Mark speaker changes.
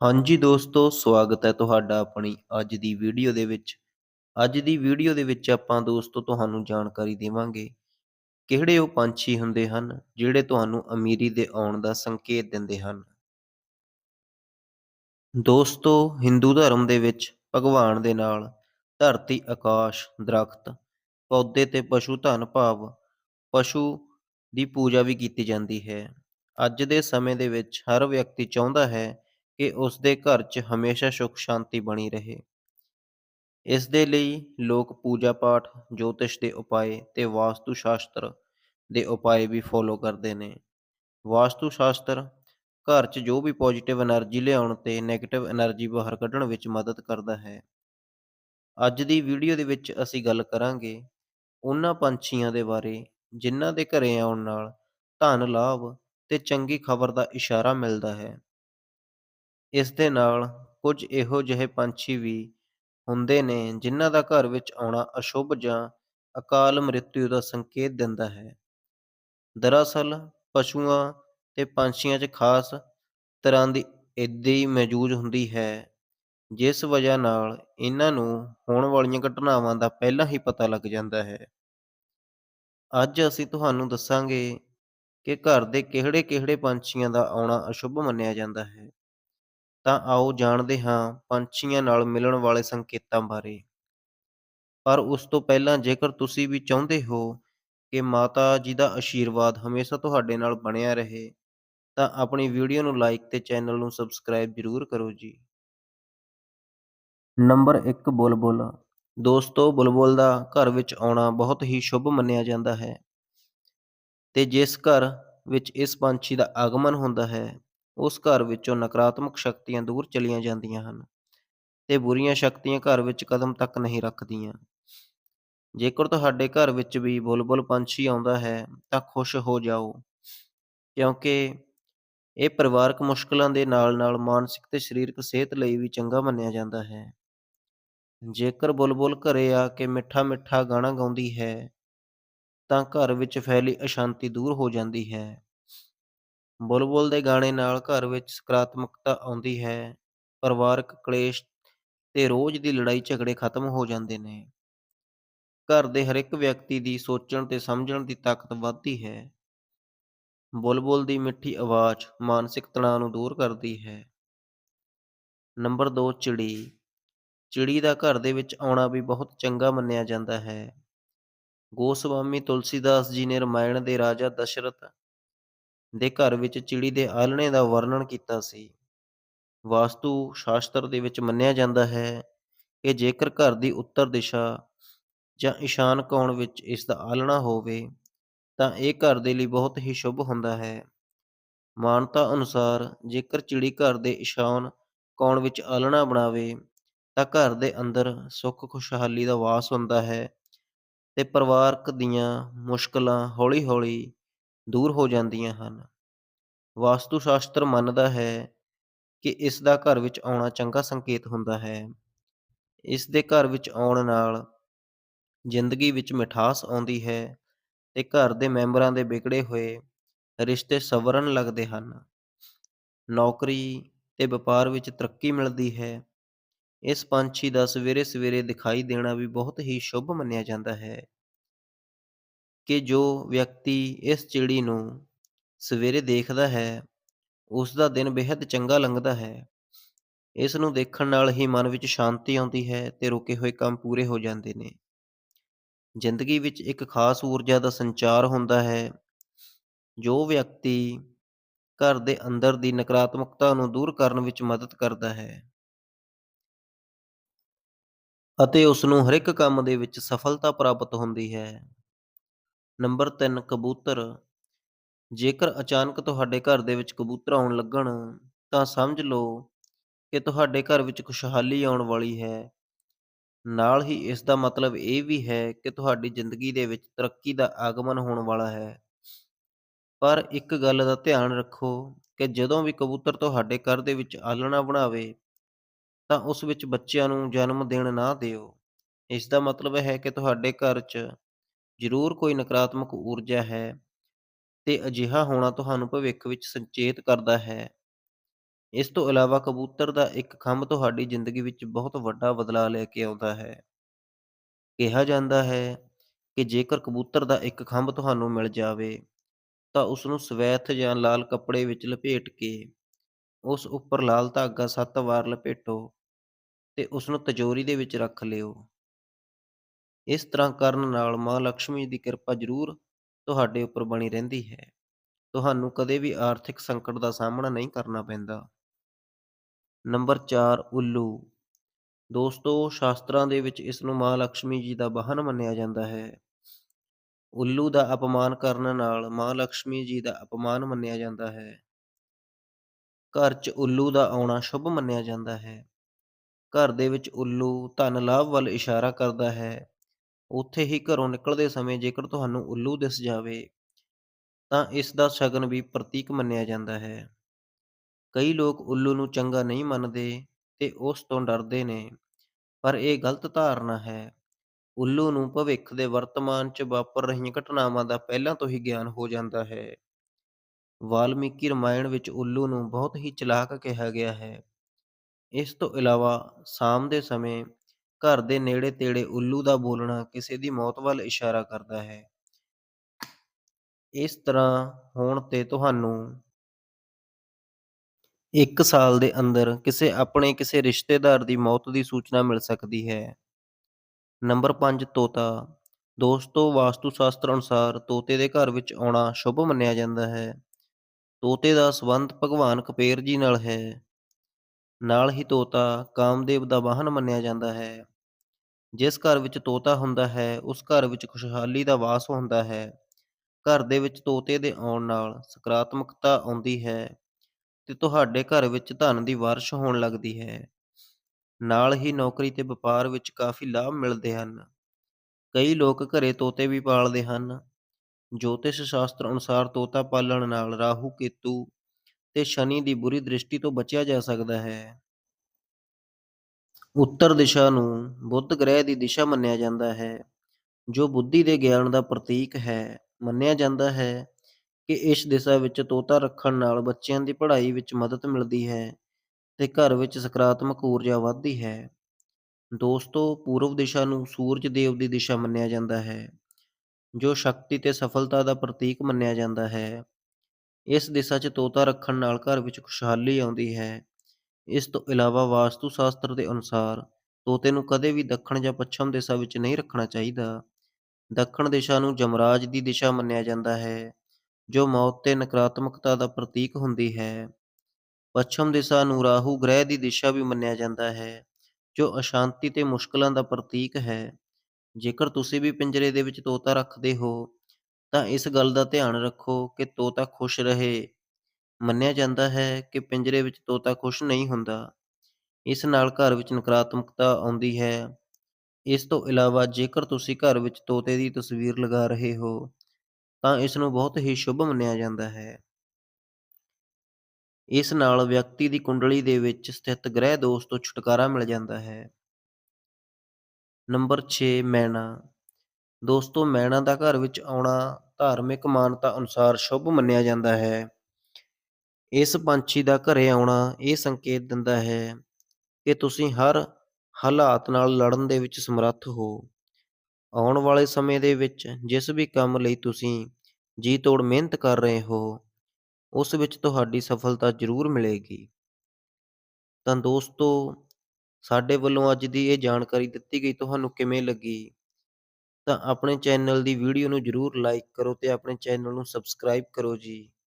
Speaker 1: ਹਾਂਜੀ ਦੋਸਤੋ, ਸਵਾਗਤ ਹੈ ਤੁਹਾਡਾ ਆਪਣੀ ਅੱਜ ਦੀ ਵੀਡੀਓ ਦੇ ਵਿੱਚ। ਅੱਜ ਦੀ ਵੀਡੀਓ ਦੇ ਵਿੱਚ ਆਪਾਂ ਦੋਸਤੋ ਤੁਹਾਨੂੰ ਜਾਣਕਾਰੀ ਦੇਵਾਂਗੇ, ਕਿਹੜੇ ਉਹ ਪੰਛੀ ਹੁੰਦੇ ਹਨ, ਜਿਹੜੇ ਤੁਹਾਨੂੰ ਅਮੀਰੀ ਦੇ ਆਉਣ ਦਾ ਸੰਕੇਤ ਦਿੰਦੇ ਹਨ। ਦੋਸਤੋ, ਹਿੰਦੂ ਧਰਮ ਦੇ ਵਿੱਚ ਭਗਵਾਨ ਦੇ ਨਾਲ ਧਰਤੀ, ਆਕਾਸ਼, ਦਰਖਤ, ਪੌਦੇ ਤੇ ਪਸ਼ੂ ਧਨ ਭਾਵ ਪਸ਼ੂ ਦੀ ਪੂਜਾ ਵੀ ਕੀਤੀ ਜਾਂਦੀ ਹੈ। ਅੱਜ ਦੇ ਸਮੇਂ ਦੇ ਵਿੱਚ ਹਰ ਵਿਅਕਤੀ ਚਾਹੁੰਦਾ ਹੈ ਕਿ ਉਸ ਦੇ ਘਰ 'ਚ ਹਮੇਸ਼ਾ ਸੁਖ ਸ਼ਾਂਤੀ ਬਣੀ ਰਹੇ। ਇਸ ਦੇ ਲਈ ਲੋਕ ਪੂਜਾ ਪਾਠ, ਜੋਤਿਸ਼ ਦੇ ਉਪਾਏ ਤੇ ਵਾਸਤੂ ਸ਼ਾਸਤਰ ਦੇ ਉਪਾਏ ਵੀ ਫੋਲੋ ਕਰਦੇ ਨੇ। ਵਾਸਤੂ ਸ਼ਾਸਤਰ ਘਰ 'ਚ ਜੋ ਵੀ ਪੋਜ਼ਿਟਿਵ એનર્ਜੀ ਲਿਆਉਣ ਤੇ ਨੈਗੇਟਿਵ એનર્ਜੀ ਬਾਹਰ ਕੱਢਣ ਵਿੱਚ ਮਦਦ ਕਰਦਾ ਹੈ। ਅੱਜ ਦੀ ਵੀਡੀਓ ਦੇ ਵਿੱਚ ਅਸੀਂ ਗੱਲ ਕਰਾਂਗੇ ਉਹਨਾਂ ਪੰਛੀਆਂ ਦੇ ਬਾਰੇ, ਜਿਨ੍ਹਾਂ ਦੇ ਘਰੇ ਆਉਣ ਨਾਲ ਧਨ ਲਾਭ ਤੇ ਚੰਗੀ ਖਬਰ ਦਾ ਇਸ਼ਾਰਾ ਮਿਲਦਾ ਹੈ। ਇਸ ਦੇ ਨਾਲ ਕੁਝ ਇਹੋ ਜਿਹੇ ਪੰਛੀ ਵੀ ਹੁੰਦੇ ਨੇ ਜਿਨ੍ਹਾਂ ਦਾ ਘਰ ਵਿੱਚ ਆਉਣਾ ਅਸ਼ੁਭ ਜਾਂ ਅਕਾਲ ਮ੍ਰਿਤਿੂ ਦਾ ਸੰਕੇਤ ਦਿੰਦਾ ਹੈ। ਦਰਅਸਲ ਪਸ਼ੂਆਂ ਤੇ ਪੰਛੀਆਂ 'ਚ ਖਾਸ ਤਰ੍ਹਾਂ ਦੀ ਏਦੀ ਮੌਜੂਦ ਹੁੰਦੀ ਹੈ, ਜਿਸ ਵਜ੍ਹਾ ਨਾਲ ਇਹਨਾਂ ਨੂੰ ਹੋਣ ਵਾਲੀਆਂ ਘਟਨਾਵਾਂ ਦਾ ਪਹਿਲਾਂ ਹੀ ਪਤਾ ਲੱਗ ਜਾਂਦਾ ਹੈ। ਅੱਜ ਅਸੀਂ ਤੁਹਾਨੂੰ ਦੱਸਾਂਗੇ ਕਿ ਘਰ ਦੇ ਕਿਹੜੇ-ਕਿਹੜੇ ਪੰਛੀਆਂ ਦਾ ਆਉਣਾ ਅਸ਼ੁਭ ਮੰਨਿਆ ਜਾਂਦਾ ਹੈ। ਤਾਂ ਆਓ ਜਾਣਦੇ ਹਾਂ ਪੰਛੀਆਂ ਨਾਲ ਮਿਲਣ ਵਾਲੇ ਸੰਕੇਤਾਂ ਬਾਰੇ। ਪਰ ਉਸ ਤੋਂ ਪਹਿਲਾਂ ਜੇਕਰ ਤੁਸੀਂ ਵੀ ਚਾਹੁੰਦੇ ਹੋ ਕਿ ਮਾਤਾ ਜੀ ਦਾ ਆਸ਼ੀਰਵਾਦ ਹਮੇਸ਼ਾ ਤੁਹਾਡੇ ਨਾਲ ਬਣਿਆ ਰਹੇ, ਤਾਂ ਆਪਣੀ ਵੀਡੀਓ ਨੂੰ ਲਾਈਕ ਤੇ ਚੈਨਲ ਨੂੰ ਸਬਸਕ੍ਰਾਈਬ ਜ਼ਰੂਰ ਕਰੋ ਜੀ। ਨੰਬਰ 1 ਬੁਲਬੁਲ ਦੋਸਤੋ ਬੁਲਬੁਲ ਦਾ ਘਰ ਵਿੱਚ ਆਉਣਾ ਬਹੁਤ ਹੀ ਸ਼ੁਭ ਮੰਨਿਆ ਜਾਂਦਾ ਹੈ ਤੇ ਜਿਸ ਘਰ ਵਿੱਚ ਇਸ ਪੰਛੀ ਦਾ ਆਗਮਨ ਹੁੰਦਾ ਹੈ, ਉਸ ਘਰ ਵਿੱਚੋਂ ਨਕਾਰਾਤਮਕ ਸ਼ਕਤੀਆਂ ਦੂਰ ਚਲੀਆਂ ਜਾਂਦੀਆਂ ਹਨ ਤੇ ਬੁਰੀਆਂ ਸ਼ਕਤੀਆਂ ਘਰ ਵਿੱਚ ਕਦਮ ਤੱਕ ਨਹੀਂ ਰੱਖਦੀਆਂ। ਜੇਕਰ ਤੁਹਾਡੇ ਘਰ ਵਿੱਚ ਵੀ ਬੁਲਬੁਲ ਪੰਛੀ ਆਉਂਦਾ ਹੈ ਤਾਂ ਖੁਸ਼ ਹੋ ਜਾਓ, ਕਿਉਂਕਿ ਇਹ ਪਰਿਵਾਰਕ ਮੁਸ਼ਕਲਾਂ ਦੇ ਨਾਲ-ਨਾਲ ਮਾਨਸਿਕ ਤੇ ਸਰੀਰਕ ਸਿਹਤ ਲਈ ਵੀ ਚੰਗਾ ਮੰਨਿਆ ਜਾਂਦਾ ਹੈ। ਜੇਕਰ ਬੁਲਬੁਲ ਘਰੇ ਆ ਕੇ ਮਿੱਠਾ-ਮਿੱਠਾ ਗਾਣਾ ਗਾਉਂਦੀ ਹੈ, ਤਾਂ ਘਰ ਵਿੱਚ ਫੈਲੀ ਅਸ਼ਾਂਤੀ ਦੂਰ ਹੋ ਜਾਂਦੀ ਹੈ। ਬੁਲਬੁਲ ਦੇ ਗਾਣੇ ਨਾਲ ਘਰ ਵਿੱਚ ਸਕਾਰਾਤਮਕਤਾ ਆਉਂਦੀ ਹੈ, ਪਰਿਵਾਰਕ ਕਲੇਸ਼ ਤੇ ਰੋਜ਼ ਦੀ ਲੜਾਈ ਝਗੜੇ ਖਤਮ ਹੋ ਜਾਂਦੇ ਨੇ। ਘਰ ਦੇ ਹਰ ਇੱਕ ਵਿਅਕਤੀ ਦੀ ਸੋਚਣ ਤੇ ਸਮਝਣ ਦੀ ਤਾਕਤ ਵੱਧਦੀ ਹੈ। ਬੁਲਬੁਲ ਦੀ ਮਿੱਠੀ ਆਵਾਜ਼ ਮਾਨਸਿਕ ਤਣਾਅ ਨੂੰ ਦੂਰ ਕਰਦੀ ਹੈ। ਨੰਬਰ 2 ਚਿੜੀ ਚਿੜੀ ਦਾ ਘਰ ਦੇ ਵਿੱਚ ਆਉਣਾ ਵੀ ਬਹੁਤ ਚੰਗਾ ਮੰਨਿਆ ਜਾਂਦਾ ਹੈ। ਗੋਸਵਾਮੀ ਤੁਲਸੀਦਾਸ ਜੀ ਨੇ ਰਾਮਾਇਣ ਦੇ ਰਾਜਾ ਦਸ਼ਰਥ ਦੇ ਘਰ ਵਿੱਚ ਚਿੜੀ ਦੇ ਆਲਣੇ ਦਾ ਵਰਣਨ ਕੀਤਾ ਸੀ। ਵਾਸਤੂ ਸ਼ਾਸਤਰ ਦੇ ਵਿੱਚ ਮੰਨਿਆ ਜਾਂਦਾ ਹੈ ਕਿ ਜੇਕਰ ਘਰ ਦੀ ਉੱਤਰ ਦਿਸ਼ਾ ਜਾਂ ਈਸ਼ਾਨ ਕੋਣ ਵਿੱਚ ਇਸ ਦਾ ਆਲਣਾ ਹੋਵੇ, ਤਾਂ ਇਹ ਘਰ ਦੇ ਲਈ ਬਹੁਤ ਹੀ ਸ਼ੁਭ ਹੁੰਦਾ ਹੈ। ਮਾਨਤਾ ਅਨੁਸਾਰ ਜੇਕਰ ਚਿੜੀ ਘਰ ਦੇ ਈਸ਼ਾਨ ਕੋਣ ਵਿੱਚ ਆਲਣਾ ਬਣਾਵੇ, ਤਾਂ ਘਰ ਦੇ ਅੰਦਰ ਸੁੱਖ ਖੁਸ਼ਹਾਲੀ ਦਾ ਵਾਸ ਹੁੰਦਾ ਹੈ ਤੇ ਪਰਿਵਾਰਕ ਦੀਆਂ ਮੁਸ਼ਕਲਾਂ ਹੌਲੀ-ਹੌਲੀ ਦੂਰ ਹੋ ਜਾਂਦੀਆਂ ਹਨ। ਵਾਸਤੂ ਸ਼ਾਸਤਰ ਮੰਨਦਾ ਹੈ ਕਿ ਇਸ ਦਾ ਘਰ ਵਿੱਚ ਆਉਣਾ ਚੰਗਾ ਸੰਕੇਤ ਹੁੰਦਾ ਹੈ। ਇਸ ਦੇ ਘਰ ਵਿੱਚ ਆਉਣ ਨਾਲ ਜ਼ਿੰਦਗੀ ਵਿੱਚ ਮਿਠਾਸ ਆਉਂਦੀ ਹੈ ਤੇ ਘਰ ਦੇ ਮੈਂਬਰਾਂ ਦੇ ਵਿਗੜੇ ਹੋਏ ਰਿਸ਼ਤੇ ਸਵਰਨ ਲੱਗਦੇ ਹਨ। ਨੌਕਰੀ ਤੇ ਵਪਾਰ ਵਿੱਚ ਤਰੱਕੀ ਮਿਲਦੀ ਹੈ। ਇਸ ਪੰਛੀ ਦਾ ਸਵੇਰੇ-ਸਵੇਰੇ ਦਿਖਾਈ ਦੇਣਾ ਵੀ ਬਹੁਤ ਹੀ ਸ਼ੁਭ ਮੰਨਿਆ ਜਾਂਦਾ ਹੈ ਕਿ ਜੋ ਵਿਅਕਤੀ ਇਸ ਚਿੜੀ ਨੂੰ ਸਵੇਰੇ ਦੇਖਦਾ ਹੈ, ਉਸ ਦਾ ਦਿਨ ਬੇਹੱਦ ਚੰਗਾ ਲੰਘਦਾ ਹੈ। ਇਸ ਨੂੰ ਦੇਖਣ ਨਾਲ ਹੀ ਮਨ ਵਿੱਚ ਸ਼ਾਂਤੀ ਆਉਂਦੀ ਹੈ ਤੇ ਰੁਕੇ ਹੋਏ ਕੰਮ ਪੂਰੇ ਹੋ ਜਾਂਦੇ ਨੇ। ਜ਼ਿੰਦਗੀ ਵਿੱਚ ਇੱਕ ਖਾਸ ਊਰਜਾ ਦਾ ਸੰਚਾਰ ਹੁੰਦਾ ਹੈ, ਜੋ ਵਿਅਕਤੀ ਘਰ ਦੇ ਅੰਦਰ ਦੀ ਨਕਾਰਾਤਮਕਤਾ ਨੂੰ ਦੂਰ ਕਰਨ ਵਿੱਚ ਮਦਦ ਕਰਦਾ ਹੈ ਅਤੇ ਉਸ ਨੂੰ ਹਰ ਇੱਕ ਕੰਮ ਦੇ ਵਿੱਚ ਸਫਲਤਾ ਪ੍ਰਾਪਤ ਹੁੰਦੀ ਹੈ। ਨੰਬਰ 3 ਕਬੂਤਰ ਜੇਕਰ ਅਚਾਨਕ ਤੁਹਾਡੇ ਘਰ ਦੇ ਵਿੱਚ ਕਬੂਤਰ ਆਉਣ ਲੱਗਣ, ਤਾਂ ਸਮਝ ਲਓ ਕਿ ਤੁਹਾਡੇ ਘਰ ਵਿੱਚ ਖੁਸ਼ਹਾਲੀ ਆਉਣ ਵਾਲੀ ਹੈ। ਨਾਲ ਹੀ ਇਸ ਦਾ ਮਤਲਬ ਇਹ ਵੀ ਹੈ ਕਿ ਤੁਹਾਡੀ ਜ਼ਿੰਦਗੀ ਦੇ ਵਿੱਚ ਤਰੱਕੀ ਦਾ ਆਗਮਨ ਹੋਣ ਵਾਲਾ ਹੈ। ਪਰ ਇੱਕ ਗੱਲ ਦਾ ਧਿਆਨ ਰੱਖੋ ਕਿ ਜਦੋਂ ਵੀ ਕਬੂਤਰ ਤੁਹਾਡੇ ਘਰ ਦੇ ਵਿੱਚ ਆਲਣਾ ਬਣਾਵੇ, ਤਾਂ ਉਸ ਵਿੱਚ ਬੱਚਿਆਂ ਨੂੰ ਜਨਮ ਦੇਣ ਨਾ ਦਿਓ। ਇਸ ਦਾ ਮਤਲਬ ਹੈ ਕਿ ਤੁਹਾਡੇ ਘਰ 'ਚ ਜ਼ਰੂਰ ਕੋਈ ਨਕਾਰਾਤਮਕ ਊਰਜਾ ਹੈ ਤੇ ਅਜਿਹਾ ਹੋਣਾ ਤੁਹਾਨੂੰ ਭਵਿੱਖ ਵਿੱਚ ਸੰਚੇਤ ਕਰਦਾ ਹੈ ਇਸ ਤੋਂ ਇਲਾਵਾ ਕਬੂਤਰ ਦਾ ਇੱਕ ਖੰਭ ਤੁਹਾਡੀ ਜ਼ਿੰਦਗੀ ਵਿੱਚ ਬਹੁਤ ਵੱਡਾ ਬਦਲਾਅ ਲੈ ਕੇ ਆਉਂਦਾ ਹੈ। ਕਿਹਾ ਜਾਂਦਾ ਹੈ ਕਿ ਜੇਕਰ ਕਬੂਤਰ ਦਾ ਇੱਕ ਖੰਭ ਤੁਹਾਨੂੰ ਮਿਲ ਜਾਵੇ, ਤਾਂ ਉਸ ਨੂੰ ਸਵੈਥ ਜਾਂ ਲਾਲ ਕੱਪੜੇ ਵਿੱਚ ਲਪੇਟ ਕੇ ਉਸ ਉੱਪਰ ਲਾਲ ਧਾਗਾ 7 ਵਾਰ ਲਪੇਟੋ ਤੇ ਉਸ ਨੂੰ ਤਿਜੋਰੀ ਦੇ ਵਿੱਚ ਰੱਖ ਲਿਓ। ਇਸ ਤਰ੍ਹਾਂ ਕਰਨ ਨਾਲ ਮਾਂ ਲਕਸ਼ਮੀ ਦੀ ਕਿਰਪਾ ਜ਼ਰੂਰ ਤੁਹਾਡੇ ਉੱਪਰ ਬਣੀ ਰਹਿੰਦੀ ਹੈ। ਤੁਹਾਨੂੰ ਕਦੇ ਵੀ ਆਰਥਿਕ ਸੰਕਟ ਦਾ ਸਾਹਮਣਾ ਨਹੀਂ ਕਰਨਾ ਪੈਂਦਾ। ਨੰਬਰ 4 ਉੱਲੂ ਦੋਸਤੋ, ਸ਼ਾਸਤਰਾਂ ਦੇ ਵਿੱਚ ਇਸ ਨੂੰ ਮਾਂ ਲਕਸ਼ਮੀ ਜੀ ਦਾ ਵਾਹਨ ਮੰਨਿਆ ਜਾਂਦਾ ਹੈ। ਉੱਲੂ ਦਾ ਅਪਮਾਨ ਕਰਨ ਨਾਲ ਮਾਂ ਲਕਸ਼ਮੀ ਜੀ ਦਾ ਅਪਮਾਨ ਮੰਨਿਆ ਜਾਂਦਾ ਹੈ। ਘਰ 'ਚ ਉੱਲੂ ਦਾ ਆਉਣਾ ਸ਼ੁਭ ਮੰਨਿਆ ਜਾਂਦਾ ਹੈ। ਘਰ ਦੇ ਵਿੱਚ ਉੱਲੂ ਧਨ ਲਾਭ ਵੱਲ ਇਸ਼ਾਰਾ ਕਰਦਾ ਹੈ। ਉੱਥੇ ਹੀ ਘਰੋਂ ਨਿਕਲਦੇ ਸਮੇਂ ਜੇਕਰ ਤੁਹਾਨੂੰ ਉੱਲੂ ਦਿਸ ਜਾਵੇ, ਤਾਂ ਇਸ ਦਾ ਸ਼ਗਨ ਵੀ ਪ੍ਰਤੀਕ ਮੰਨਿਆ ਜਾਂਦਾ ਹੈ। ਕਈ ਲੋਕ ਉੱਲੂ ਨੂੰ ਚੰਗਾ ਨਹੀਂ ਮੰਨਦੇ ਤੇ ਉਸ ਤੋਂ ਡਰਦੇ ਨੇ, ਪਰ ਇਹ ਗਲਤ ਧਾਰਨਾ ਹੈ। ਉੱਲੂ ਨੂੰ ਭਵਿੱਖ ਦੇ ਵਰਤਮਾਨ 'ਚ ਵਾਪਰ ਰਹੀਆਂ ਘਟਨਾਵਾਂ ਦਾ ਪਹਿਲਾਂ ਤੋਂ ਹੀ ਗਿਆਨ ਹੋ ਜਾਂਦਾ ਹੈ। ਵਾਲਮੀਕੀ ਰਾਮਾਇਣ ਵਿੱਚ ਉੱਲੂ ਨੂੰ ਬਹੁਤ ਹੀ ਚਲਾਕ ਕਿਹਾ ਗਿਆ ਹੈ। ਇਸ ਤੋਂ ਇਲਾਵਾ ਸ਼ਾਮ ਦੇ ਸਮੇਂ ਘਰ ਦੇ ਨੇੜੇ-ਤੇੜੇ ਉੱਲੂ ਦਾ ਬੋਲਣਾ ਕਿਸੇ ਦੀ ਮੌਤ ਵੱਲ ਇਸ਼ਾਰਾ ਕਰਦਾ ਹੈ। ਇਸ ਤਰ੍ਹਾਂ ਹੋਣ ਤੇ ਤੁਹਾਨੂੰ ਇੱਕ ਸਾਲ ਦੇ ਅੰਦਰ ਕਿਸੇ ਆਪਣੇ ਕਿਸੇ ਰਿਸ਼ਤੇਦਾਰ ਦੀ ਮੌਤ ਦੀ ਸੂਚਨਾ ਮਿਲ ਸਕਦੀ ਹੈ। ਨੰਬਰ 5 ਤੋਤਾ ਦੋਸਤੋ ਵਾਸਤੂ ਸ਼ਾਸਤਰ ਅਨੁਸਾਰ ਤੋਤੇ ਦੇ ਘਰ ਵਿੱਚ ਆਉਣਾ ਸ਼ੁਭ ਮੰਨਿਆ ਜਾਂਦਾ ਹੈ। ਤੋਤੇ ਦਾ ਸੰਬੰਧ ਭਗਵਾਨ ਕਪੇਰ ਜੀ ਨਾਲ ਹੈ। ਨਾਲ ਹੀ ਤੋਤਾ ਕਾਮਦੇਵ ਦਾ ਵਾਹਨ ਮੰਨਿਆ ਜਾਂਦਾ ਹੈ। ਜਿਸ ਘਰ ਵਿੱਚ ਤੋਤਾ ਹੁੰਦਾ ਹੈ, ਉਸ ਘਰ ਵਿੱਚ ਖੁਸ਼ਹਾਲੀ ਦਾ ਵਾਸ ਹੁੰਦਾ ਹੈ। ਘਰ ਦੇ ਵਿੱਚ ਤੋਤੇ ਦੇ ਆਉਣ ਨਾਲ ਸਕਾਰਾਤਮਕਤਾ ਆਉਂਦੀ ਹੈ ਤੇ ਤੁਹਾਡੇ ਘਰ ਵਿੱਚ ਧਨ ਦੀ ਬਾਰਿਸ਼ ਹੋਣ ਲੱਗਦੀ ਹੈ। ਨਾਲ ਹੀ ਨੌਕਰੀ ਤੇ ਵਪਾਰ ਵਿੱਚ ਕਾਫੀ ਲਾਭ ਮਿਲਦੇ ਹਨ। ਕਈ ਲੋਕ ਘਰੇ ਤੋਤੇ ਵੀ ਪਾਲਦੇ ਹਨ। ਜੋਤਿਸ਼ ਸ਼ਾਸਤਰ ਅਨੁਸਾਰ ਤੋਤਾ ਪਾਲਣ ਨਾਲ ਰਾਹੂ, ਕੇਤੂ ਤੇ ਸ਼ਨੀ ਦੀ ਬੁਰੀ ਦ੍ਰਿਸ਼ਟੀ ਤੋਂ ਬਚਿਆ ਜਾ ਸਕਦਾ ਹੈ। ਉੱਤਰ ਦਿਸ਼ਾ ਨੂੰ ਬੁੱਧ ਗ੍ਰਹਿ ਦੀ ਦਿਸ਼ਾ ਮੰਨਿਆ ਜਾਂਦਾ ਹੈ, ਜੋ ਬੁੱਧੀ ਦੇ ਗਿਆਨ ਦਾ ਪ੍ਰਤੀਕ ਹੈ। ਮੰਨਿਆ ਜਾਂਦਾ ਹੈ ਕਿ ਇਸ ਦਿਸ਼ਾ ਵਿੱਚ ਤੋਤਾ ਰੱਖਣ ਨਾਲ ਬੱਚਿਆਂ ਦੀ ਪੜ੍ਹਾਈ ਵਿੱਚ ਮਦਦ ਮਿਲਦੀ ਹੈ ਤੇ ਘਰ ਵਿੱਚ ਸਕਾਰਾਤਮਕ ਊਰਜਾ ਵੱਧਦੀ ਹੈ। ਦੋਸਤੋ ਪੂਰਬ ਦਿਸ਼ਾ ਨੂੰ ਸੂਰਜ ਦੇਵ ਦੀ ਦਿਸ਼ਾ ਮੰਨਿਆ ਜਾਂਦਾ ਹੈ, ਜੋ ਸ਼ਕਤੀ ਤੇ ਸਫਲਤਾ ਦਾ ਪ੍ਰਤੀਕ ਮੰਨਿਆ ਜਾਂਦਾ ਹੈ। ਇਸ ਦਿਸ਼ਾ 'ਚ ਤੋਤਾ ਰੱਖਣ ਨਾਲ ਘਰ ਵਿੱਚ ਖੁਸ਼ਹਾਲੀ ਆਉਂਦੀ ਹੈ। ਇਸ ਤੋਂ ਇਲਾਵਾ ਵਾਸਤੂ ਸ਼ਾਸਤਰ ਦੇ ਅਨੁਸਾਰ ਤੋਤੇ ਨੂੰ ਕਦੇ ਵੀ ਦੱਖਣ ਜਾਂ ਪੱਛਮ ਦਿਸ਼ਾ ਵਿੱਚ ਨਹੀਂ ਰੱਖਣਾ ਚਾਹੀਦਾ। ਦੱਖਣ ਦਿਸ਼ਾ ਨੂੰ ਯਮਰਾਜ ਦੀ ਦਿਸ਼ਾ ਮੰਨਿਆ ਜਾਂਦਾ ਹੈ, ਜੋ ਮੌਤ ਤੇ ਨਕਾਰਾਤਮਕਤਾ ਦਾ ਪ੍ਰਤੀਕ ਹੁੰਦੀ ਹੈ। ਪੱਛਮ ਦਿਸ਼ਾ ਨੂੰ ਰਾਹੂ ਗ੍ਰਹਿ ਦੀ ਦਿਸ਼ਾ ਵੀ ਮੰਨਿਆ ਜਾਂਦਾ ਹੈ, ਜੋ ਅਸ਼ਾਂਤੀ ਤੇ ਮੁਸ਼ਕਲਾਂ ਦਾ ਪ੍ਰਤੀਕ ਹੈ। ਜੇਕਰ ਤੁਸੀਂ ਵੀ ਪਿੰਜਰੇ ਦੇ ਵਿੱਚ ਤੋਤਾ ਰੱਖਦੇ ਹੋ, ਤਾਂ ਇਸ ਗੱਲ ਦਾ ਧਿਆਨ ਰੱਖੋ ਕਿ ਤੋਤਾ ਖੁਸ਼ ਰਹੇ। ਮੰਨਿਆ ਜਾਂਦਾ ਹੈ ਕਿ ਪਿੰਜਰੇ ਵਿੱਚ ਤੋਤਾ ਖੁਸ਼ ਨਹੀਂ ਹੁੰਦਾ। ਇਸ ਨਾਲ ਘਰ ਵਿੱਚ ਨਕਾਰਾਤਮਕਤਾ ਆਉਂਦੀ ਹੈ। ਇਸ ਤੋਂ ਇਲਾਵਾ ਜੇਕਰ ਤੁਸੀਂ ਘਰ ਵਿੱਚ ਤੋਤੇ ਦੀ ਤਸਵੀਰ ਲਗਾ ਰਹੇ ਹੋ, ਤਾਂ ਇਸ ਨੂੰ ਬਹੁਤ ਹੀ ਸ਼ੁਭ ਮੰਨਿਆ ਜਾਂਦਾ ਹੈ। ਇਸ ਨਾਲ ਵਿਅਕਤੀ ਦੀ ਕੁੰਡਲੀ ਦੇ ਵਿੱਚ ਸਥਿਤ ਗ੍ਰਹਿ ਦੋਸ਼ ਤੋਂ ਛੁਟਕਾਰਾ ਮਿਲ ਜਾਂਦਾ ਹੈ। ਨੰਬਰ 6 ਮੈਨਾ ਦੋਸਤੋ ਮੈਣਾ ਦਾ ਘਰ ਵਿੱਚ ਆਉਣਾ ਧਾਰਮਿਕ ਮਾਨਤਾ ਅਨੁਸਾਰ ਸ਼ੁਭ ਮੰਨਿਆ ਜਾਂਦਾ ਹੈ। ਇਸ ਪੰਛੀ ਦਾ ਘਰੇ ਆਉਣਾ ਇਹ ਸੰਕੇਤ ਦਿੰਦਾ ਹੈ ਕਿ ਤੁਸੀਂ ਹਰ ਹਾਲਾਤ ਨਾਲ ਲੜਨ ਦੇ ਵਿੱਚ ਸਮਰੱਥ ਹੋ। ਆਉਣ ਵਾਲੇ ਸਮੇਂ ਦੇ ਵਿੱਚ ਜਿਸ ਵੀ ਕੰਮ ਲਈ ਤੁਸੀਂ ਜੀ ਤੋੜ ਮਿਹਨਤ ਕਰ ਰਹੇ ਹੋ, ਉਸ ਵਿੱਚ ਤੁਹਾਡੀ ਸਫਲਤਾ ਜ਼ਰੂਰ ਮਿਲੇਗੀ। ਤਾਂ ਦੋਸਤੋ ਸਾਡੇ ਵੱਲੋਂ ਅੱਜ ਦੀ ਇਹ ਜਾਣਕਾਰੀ ਦਿੱਤੀ ਗਈ ਤੁਹਾਨੂੰ ਕਿਵੇਂ ਲੱਗੀ? ਤਾਂ ਆਪਣੇ ਚੈਨਲ ਦੀ ਵੀਡੀਓ ਨੂੰ ਜ਼ਰੂਰ ਲਾਈਕ ਕਰੋ ਤੇ ਆਪਣੇ ਚੈਨਲ ਨੂੰ ਸਬਸਕ੍ਰਾਈਬ ਕਰੋ ਜੀ।